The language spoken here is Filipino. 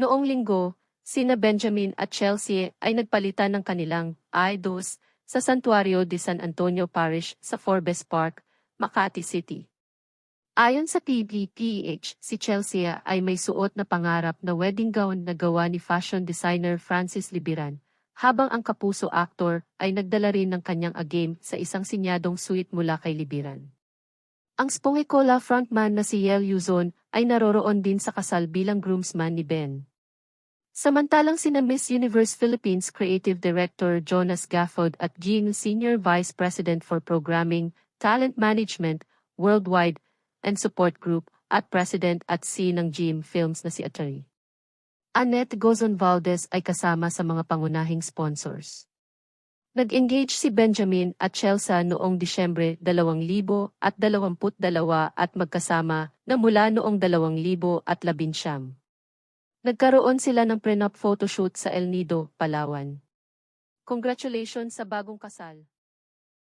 Noong linggo, sina Benjamin at Chelsea ay nagpalitan ng kanilang idols sa Santuario de San Antonio Parish sa Forbes Park, Makati City. Ayon sa PBPH, si Chelsea ay may suot na pangarap na wedding gown na gawa ni fashion designer Francis Libiran, habang ang kapuso actor ay nagdala rin ng kanyang agame sa isang sinyadong suite mula kay Libiran. Ang Spongikola frontman na si Yel Yuzon ay naroroon din sa kasal bilang groomsman ni Ben. Samantalang sina Miss Universe Philippines Creative Director Jonas Gafford at Jean Senior Vice President for Programming, Talent Management, Worldwide, and Support Group at President at C ng Jim Films na si Atari. Annette Gozon Valdez ay kasama sa mga pangunahing sponsors. Nag-engage si Benjamin at Chelsea noong Disyembre 2022 at magkasama na mula noong 2019. Nagkaroon sila ng prenup photoshoot sa El Nido, Palawan. Congratulations sa bagong kasal.